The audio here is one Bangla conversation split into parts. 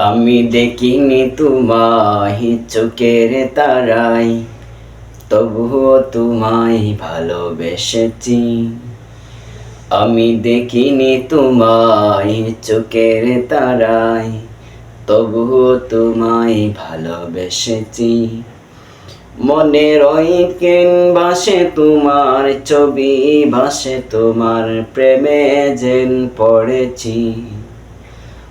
আমি দেখিনি তোমায়, চোখের তারাই। তবুও তোমায় ভালোবেসেছি। আমি দেখিনি তোমায়, চোখের তারাই। তবুও তোমায় ভালোবেসেছি। মনের ওই কেন ভাসে তোমার ছবি, ভাসে তোমার প্রেমে যেন পড়েছি।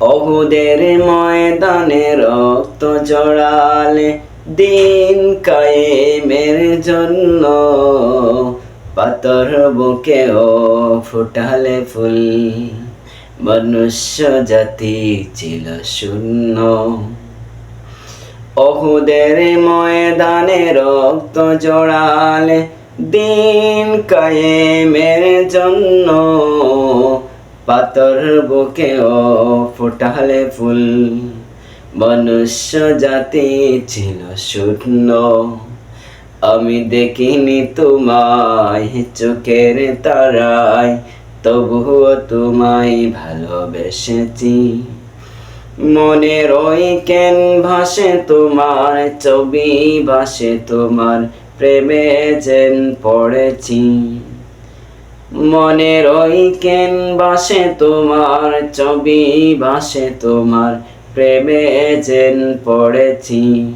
অহুদের ময়দানে রক্ত জড়ালে দিন কায়েমের জন্য। পাতর বুকে ও ফুটালে ফুল, মনুষ্য জাতি ছিল শূন্য। অহুদের ময়দানে রক্ত জড়ালে দিন কায়েমের জন্য। পাতর বুকে ও ফুটালে ফুল। মনুষ্য জাতি ছিল শূন্য। আমি দেখিনি তোমায় চোখের তারায়, তবুও তোমায় ভালোবেসেছি। মনের ওই কেন ভাসে তোমার ছবি ভাসে তোমার প্রেমে যেন পড়েছি। মনের ওই কেন বাসে তোমার, ছবি বাসে তোমার, প্রেমে যেন পড়েছি।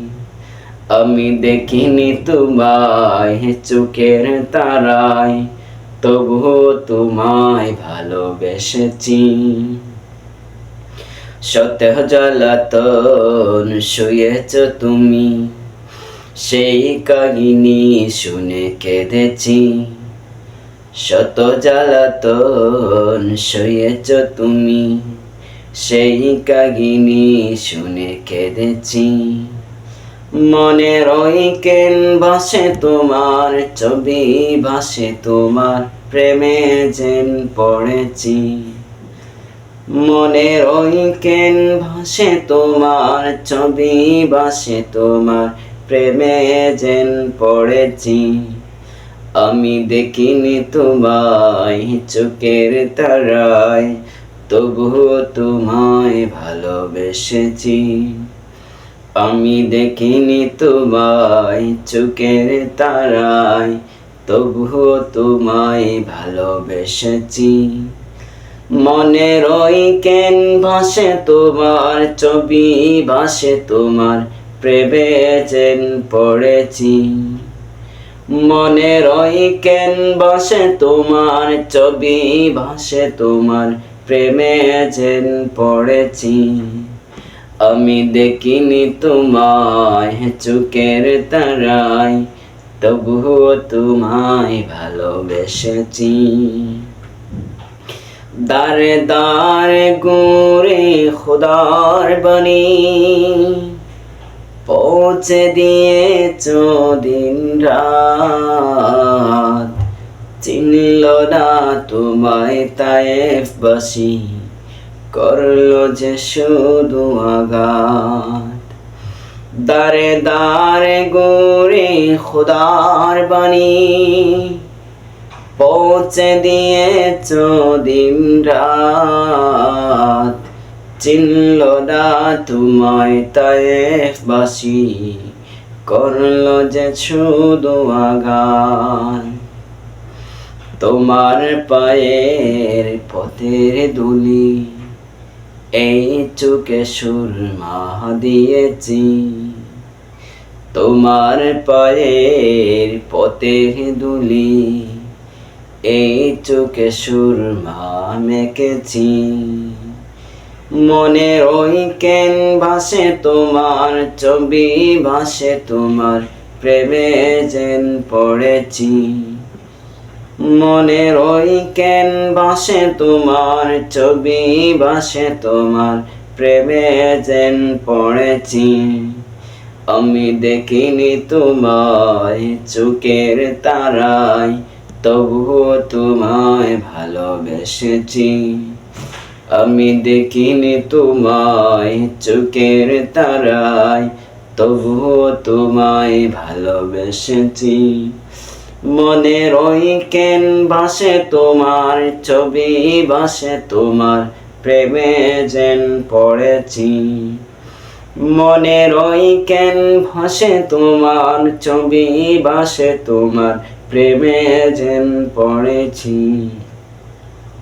আমি দেখিনি তোমায় চোখের তারায়, তবুও তোমায় ভালোবেসেছি। সতেহ জ্বালাতন শুয়েছ তুমি, সেই কাহিনী শুনে কেঁদেছি। শত জ্বালাতন শুয়েছ তুমি। সেই কাহিনী শুনে কেঁদেছি। মনের ওই কেন ভাসে তোমার, ছবি ভাসে তোমার, প্রেমে যেন পড়েছি। মনের ওই কেন ভাসে তোমার, ছবি ভাসে তোমার, প্রেমে যেন পড়েছি। আমি দেখিনি তোমায় চোখের তারায়, তবুও তোমায় ভালোবেসেছি। আমি দেখিনি তোমায় চোখের তারায়, তবুও তোমায় ভালোবেসেছি। মনের ওই কেন ভাসে তোমার ছবি ভাসে তোমার প্রেমে যেন পড়েছি। মনের ওই কেন ভাসে তোমার ছবি, ভাসে তোমার প্রেমে যেন পড়েছি। আমি দেখিনি তোমায় চুকের তারায়, তবুও তোমায় ভালোবেসেছি। দারে দারে গুরে খুদার বনি পৌঁছে দিয়েছ দিন রাত। চিনল না তোমায় তায়েফ বাসি, করল যে শুধু আঘাত। দারে দারে গোরে খুদার বাণী, পৌঁছে দিয়েছ দিন রাত। চিনল না তোমায় বাসি, করল যে শুধু আঘাত তোমার পায়ের পথের দুলি এই চোখে সুরমা দিয়েছি। তোমার পায়ের পথের দুলি এই চোখে সুরমা মেকেছি মনের ওই কেন ভাসে তোমার ছবি ভাসে, তোমার প্রেমে যেন পড়েছি। মনের ওই কেন ভাসে তোমার ছবি ভাসে, তোমার প্রেমে যেন পড়েছি। আমি দেখিনি তোমায় চোখের তারায়, তবুও তোমায় ভালোবেসেছি। আমি দেখিনি তোমায় চোখের তারায়, তবুও তোমায় ভালোবেসেছি। মনের ওই কেন বাসে তোমার, ছবি বাসে তোমার প্রেমে যেন পড়েছি। মনের ওই কেন ভাসে তোমার, ছবি বাসে তোমার প্রেমে যেন পড়েছি।